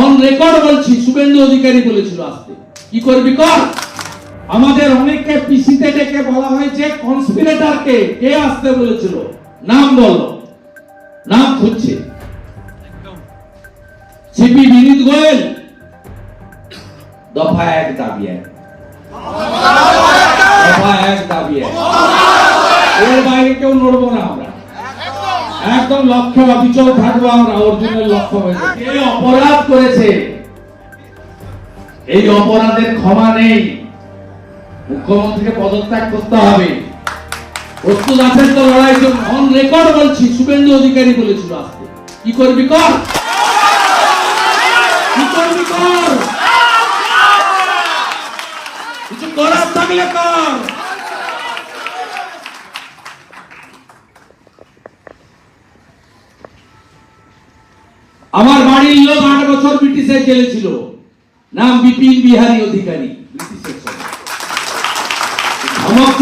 On record বলছি, শুভেন্দু অধিকারী বলেছিল আসতে কি করবি কর? আমাদের অনেককে পিসিতে ডেকে বলা হয়েছে কনস্পিরেটরকে কে আসতে বলেছিল? নাম বল। নাম খুঁজছে। সিপি বিনীত গোয়েল। দফা এক দাবি এক। দফা এক দাবি এক। এর বাইরে কেউ নড়বো না আমরা। একদম লক্ষ্য অবিচল থাকব আমরা, অর্জুনের লক্ষ্য হয়েছে কে অপরাধ করেছে? এই অপরাধের ক্ষমা নেই। মুখ্যমন্ত্রীকে পদত্যাগ করতে হবে। প্রস্তুত আছেন তো লড়াই অন রেকর্ড বলছি, শুভেন্দু অধিকারী বলেছিল কি করবি কর? কি করবি কর? কিছু করার থাকলে কর। আমার বাড়ির লোক আট বছর ব্রিটিশের জেলে ছিল। নাম বিপিন বিহারী অধিকারী। ধমক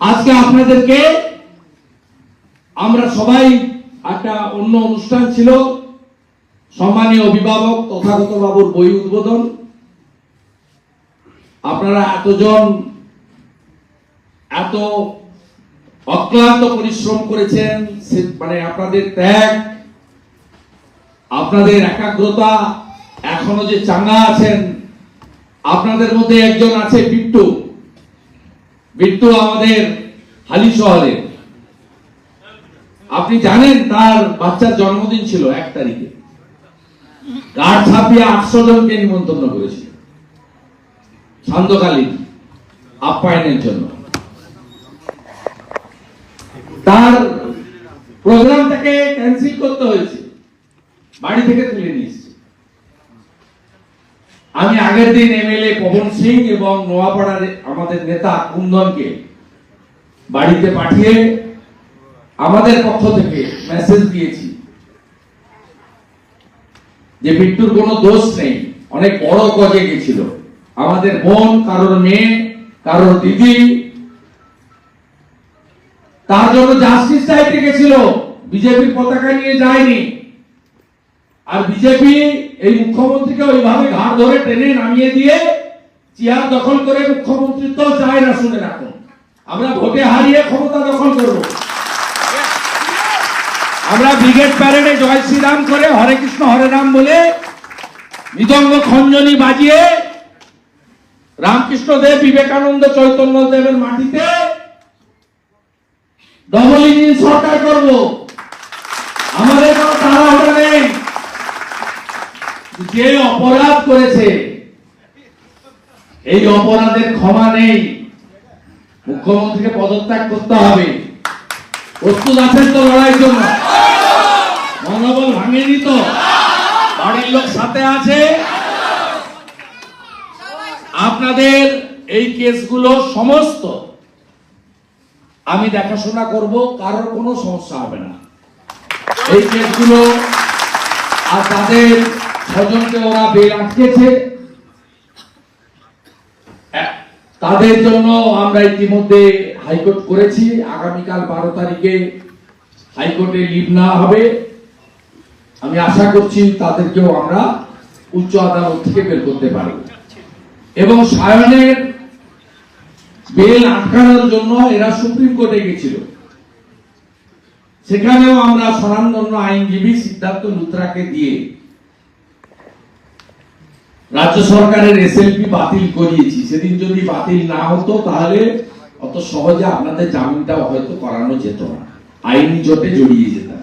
আজকে আপনাদেরকে আমরা সবাই একটা অন্য অনুষ্ঠান ছিল। সম্মানীয় অভিভাবক তথাগত বাবুর বই উদ্বোধন। আপনারা এতজন, এত অক্লান্ত পরিশ্রম করেছেন মানে আপনাদের ত্যাগ, আপনাদের একাগ্রতা এখনও যে চাঙ্গা আছেন, আপনাদের মধ্যে একজন আছে বিট্টু। বিট্টু আমাদের হালি শহরের আপনি জানেন তার বাচ্চার জন্মদিন ছিল এক তারিখে। কার্ড ছাপিয়ে আটশো জনকে নিমন্ত্রণ করেছিল। সান্ধ্যকালীন আপ্যায়নের জন্য। তার প্রোগ্রামটাকে ক্যান্সেল করতে হয়েছে। বাড়ি থেকে তুলে নিয়ে এসছে। আমি আগের দিন এমএলএ পবন সিং এবং নোয়াপাড়ার আমাদের নেতা কুন্দনকে বাড়িতে পাঠিয়ে আমাদের পক্ষ থেকে মেসেজ দিয়েছি। যে বিট্টুর কোনো দোষ নেই, অনেক বড় গজে গেছিল। আমাদের বোন কারোর মেয়ে, কারোর দিদি তার জন্য জাস্টিস চাইতে গেছিল। বিজেপির পতাকা নিয়ে যায়নি। আর বিজেপি এই মুখ্যমন্ত্রীকে ওইভাবে ঘাড় ধরে টেনে নামিয়ে দিয়ে চেয়ার দখল করে মুখ্যমন্ত্রিত্ব চায় না শুনে রাখুন। আমরা ভোটে হারিয়ে ক্ষমতা দখল করব। আমরা ব্রিগেড প্যারেডে জয় শ্রীরাম করে হরে কৃষ্ণ, হরে রাম বলে মৃদঙ্গ খঞ্জনি বাজিয়ে রামকৃষ্ণ দেব, বিবেকানন্দ, চৈতন্য দেবের মাটিতে ডবল ইঞ্জিন সরকার করব। আমাদের কোনো তাড়াহুড়ো নেই যে অপরাধ করেছে, এই অপরাধের ক্ষমা নেই। মুখ্যমন্ত্রীকে পদত্যাগ করতে হবে। প্রস্তুত আছেন তো লড়াই জন্য? মনোবল ভাঙেনি তো? বাড়ির লোক সাথে আছে? আপনাদের এই কেসগুলো সমস্ত আমি দেখাশোনা করব, কারোর কোনো সমস্যা হবে না। এই কেসগুলো আর তাদের ছজনকে ওরা বেল আটকেছে। তাদের জন্য আমরা ইতিমধ্যে হাইকোর্ট করেছি। আগামীকাল বারো তারিখে হাইকোর্টে লিভ না হবে। আমি আশা করছি তাদেরকেও আমরা উচ্চ আদালত থেকে বের করতে পারব। এবং সায়নের বেল আটকানোর জন্য এরা সুপ্রিম কোর্টে গেছিল। সেখানেও আমরা স্বনামধন্য আইনজীবী সিদ্ধার্থ লুত্রাকে দিয়ে রাজ্য সরকারের এসএলপি বাতিল করিয়েছি। সেদিন যদি বাতিল না হতো, তাহলে অত সহজে আপনাদের জামিনটাও হয়তো করানো যেত না। আইনি জোটে জড়িয়ে যেতাম।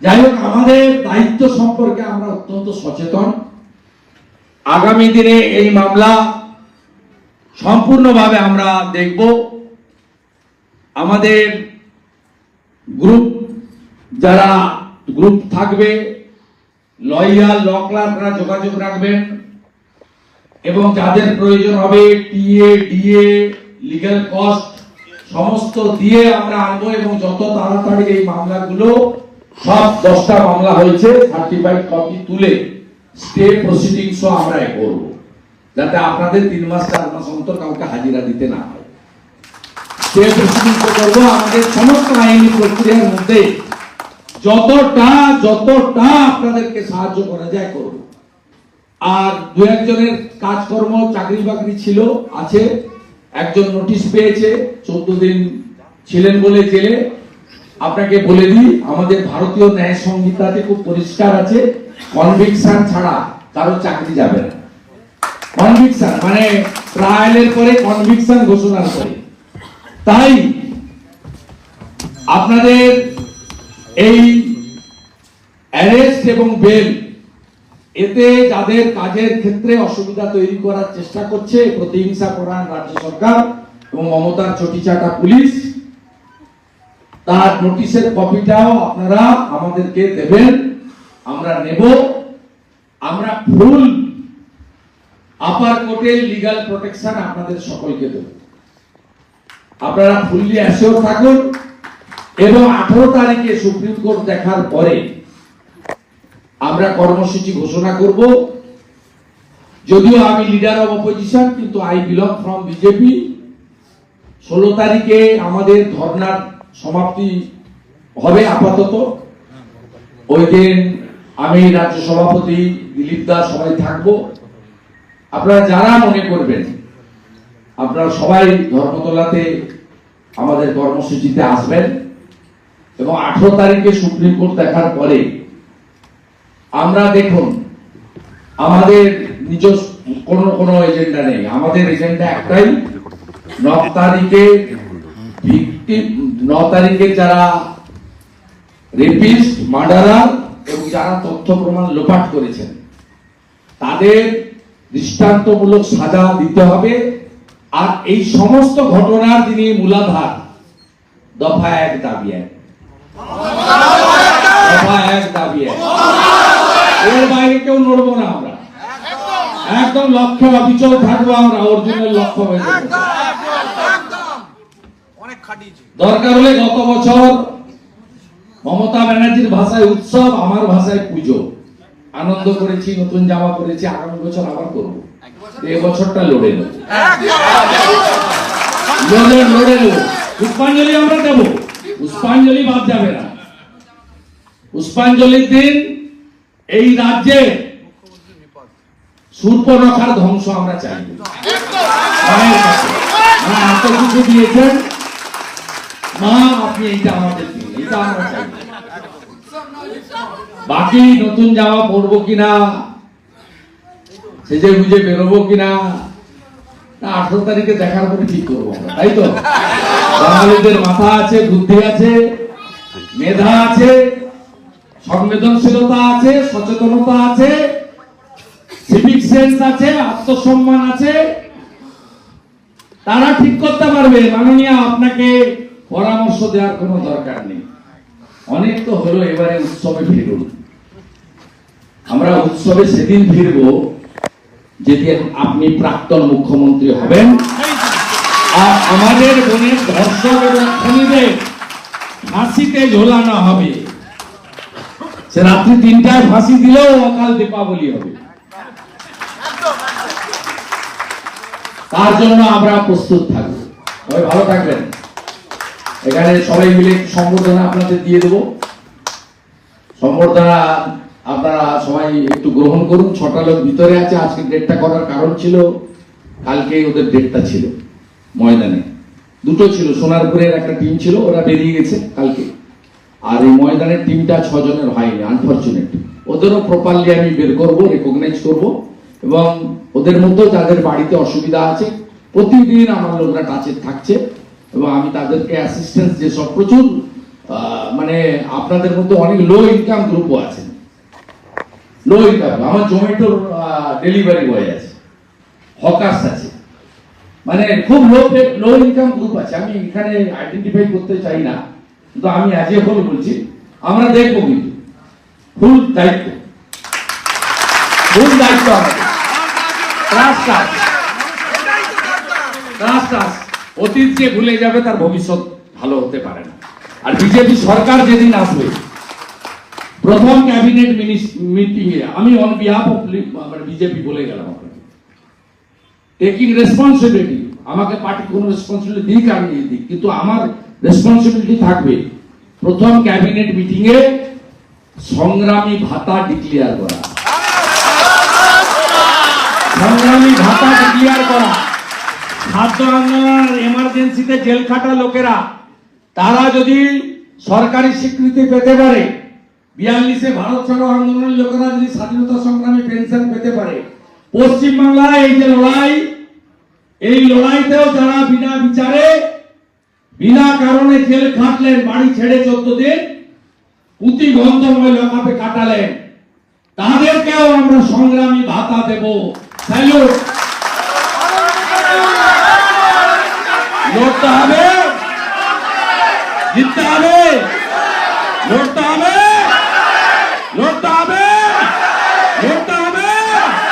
যাই হোক, আমাদের দায়িত্ব সম্পর্কে আমরা অত্যন্ত সচেতন। আগামী দিনে এই মামলা সম্পূর্ণভাবে আমরা দেখব আমাদের গ্রুপ, যারা গ্রুপ থাকবে, লয়াল, ল ক্লার্করা যোগাযোগ রাখবেন, এবং যাদের প্রয়োজন হবে টিএ, ডিএ, লিগ্যাল কস্ট, সমস্ত দিয়ে আমরা আনব, এবং যত তাড়াতাড়ি এই মামলাগুলো, সব দশটা মামলা হয়েছে সার্টিফাইড কপি তুলে স্টে প্রসিডিংস আমরা করব। যাতে আপনাদের তিন মাস, চার মাস অন্তর কাউকে হাজিরা দিতে না হয়। করব আমাদের সমস্ত আইনি প্রক্রিয়ার মধ্যে যতটা যতটা আপনাদেরকে সাহায্য করা যায় করব আর দু একজনের কাজকর্ম চাকরি বাকরি ছিল, আছে। একজন নোটিশ পেয়েছে, চোদ্দ দিন ছিলেন বলে জেলে। আপনাকে বলে দিই, আমাদের ভারতীয় ন্যায় সংহিতাতে খুব পরিষ্কার আছে, কনভিকশন ছাড়া কারও চাকরি যাবে না। কনভিকশন মানে ট্রায়ালের পরে কনভিকশন ঘোষণা করে তাই আপনাদের এই অ্যারেস্ট এবং বেল এতে যাদের কাজের ক্ষেত্রে অসুবিধা তৈরি করার চেষ্টা করছে প্রতিহিংসা করার রাজ্য সরকার এবং মমতার চটিচাটা পুলিশ, তার নোটিশের কপিটাও আপনারা আমাদেরকে দেবেন, আমরা নেব, আমরা ফুল আপার কোর্টের লিগাল প্রোটেকশন আপনাদের সকলকে দেব। আপনারা ফুললি অ্যাসিওর থাকুন এবং আঠারো তারিখে সুপ্রিম কোর্ট দেখার পরে আমরা কর্মসূচি ঘোষণা করব। যদিও আমি লিডার অব অপোজিশন কিন্তু আই বিলং ফ্রম বিজেপি ষোলো তারিখে আমাদের ধর্নার সমাপ্তি হবে আপাতত। ওই দিন আমি রাজ্য সভাপতি দিলীপ দাস সবাই থাকব। আপনারা যারা মনে করবেন, আপনারা সবাই ধর্মতলাতে আমাদের কর্মসূচিতে আসবেন এবং আঠারো তারিখে সুপ্রিম কোর্ট দেখার পরে আমরা দেখুন, আমাদের নিজ কোনো কোনো এজেন্ডা নেই। আমাদের এজেন্ডা একটাই, ন তারিখে ন তারিখে যারা রেপিস্ট, মার্ডারার এবং যারা তথ্য প্রমাণ লোপাট করেছেন, তাদের দৃষ্টান্তমূলক সাজা দিতে হবে। আর এই সমস্ত ঘটনার যিনি মূলাধার। দফা এক দাবি এক। কেউ নড়বো না আমরা। একদম লক্ষ্যে আমরা লক্ষ্য দরকার হলে গত বছর মমতা ব্যানার্জির ভাষায় উৎসব, আমার ভাষায় পুজো। আনন্দ করেছি নতুন জামা পরেছি আগামী বছর আবার করব। এই বছরটা লড়ে নেব। লড়ে লড়ে নেব। পুষ্পাঞ্জলি আমরা দেব। পুষ্পাঞ্জলি বাদ যাবে না। পুষ্পাঞ্জলির দিন এই রাজ্যে সূর্পনখার ধ্বংস আমরা চাই। মা এত কিছু দিয়েছেন। মা আপনি এইটা আমাদের দিন এটা আমরা চাই। বাকি নতুন জামা পরবো কিনা? সেজে বুঝে বেরোবো কিনা? আঠারো তারিখে দেখার পরে ঠিক করব তাই তো? বাঙালিদের মাথা আছে, বুদ্ধি আছে, মেধা আছে, সংবেদনশীলতা আছে, সচেতনতা আছে সিভিক সেন্স আছে, আত্মসম্মান আছে। তারা ঠিক করতে পারবে। মাননীয়, আপনাকে পরামর্শ দেওয়ার কোনো দরকার নেই। অনেক তো হলো, এবারে উৎসবে ফিরুন। আমরা উৎসবে সেদিন ফিরব যেদিন আপনি প্রাক্তন মুখ্যমন্ত্রী হবেন। আর আমাদের বোনের ধর্ষক ফাঁসিতে ঝোলানো হবে। সে রাত্রি তিনটায় ফাঁসি দিলেও অকাল দীপাবলি হবে। তার জন্য আমরা প্রস্তুত থাকব। সবাই ভালো থাকবেন। এখানে সবাই মিলে সম্বর্ধনা আপনাদের দিয়ে দেবো। সম্বর্ধনা আপনারা সবাই একটু গ্রহণ করুন। ছটা লোক ভিতরে আছে, আজকে ডেটটা করার কারণ ছিল কালকে ওদের ডেটটা ছিল ময়দানে। দুটো ছিল, সোনারপুরের একটা টিম ছিল, ওরা বেরিয়ে গেছে কালকে। আর এই ময়দানের টিমটা ছজনের হয়নি আনফর্চুনেট ওদেরও প্রপারলি আমি বের করব রেকগনাইজ করব, এবং ওদের মধ্যেও যাদের বাড়িতে অসুবিধা আছে, প্রতিদিন আমার লোকরা টাচে থাকছে, এবং আমি তাদেরকে অ্যাসিস্ট্যান্স যেসব প্রচুর মানে আপনাদের মধ্যে অনেক লো ইনকাম গ্রুপও আছেন লো ইনকাম আমার জোম্যাটোর ডেলিভারি বয় আছে। হকার্স আছে। মানে খুব লো লো ইনকাম গ্রুপ আছে। আমি এখানে আইডেন্টিফাই করতে চাই না। কিন্তু আমি অ্যাজ এ হোল বলছি, আমরা দেখব কিন্তু। ফুল দায়িত্ব। ফুল দায়িত্ব অতীত যে ভুলে যাবে, তার ভবিষ্যৎ ভালো হতে পারে না। আর বিজেপি সরকার যেদিন আসবে প্রথম ক্যাবিনেট মিটিং এ আমি অন বিহাফ অফ বিজেপি বলে গেলাম আপনাকে। টেকিং রেসপন্সিবিলিটি আমাকে পার্টি কোনো রেসপন্সিবিলিটি দিক আমি দিয়ে দিক, কিন্তু আমার রেসপন্সিবিলিটি থাকবে প্রথম ক্যাবিনেট মিটিং এ সংগ্রামী ভাতা ডিক্লেয়ার করা। সংগ্রামী ভাতা ডিক্লেয়ার করা। খাদ্য আন্দোলন এমার্জেন্সিতে জেল খাটা লোকেরা, তারা যদি সরকারি স্বীকৃতি পেতে পারে বিয়াল্লিশে ভারত ছাড়ো আন্দোলনের লোকেরা যদি স্বাধীনতা সংগ্রামে পেনশন পেতে পারে, পশ্চিমবাংলায় এই যে লড়াই, এই লড়াইতেও যারা বিনা বিচারে, বিনা কারণে জেল খাটলেন, বাড়ি ছেড়ে চোদ্দ দিন, পুঁতি গন্ধময় লকাপে কাটালেন। তাদেরকেও আমরা সংগ্রামী ভাতা দেব। লড়তে হবে, জিততে হবে, লড়তে হবে।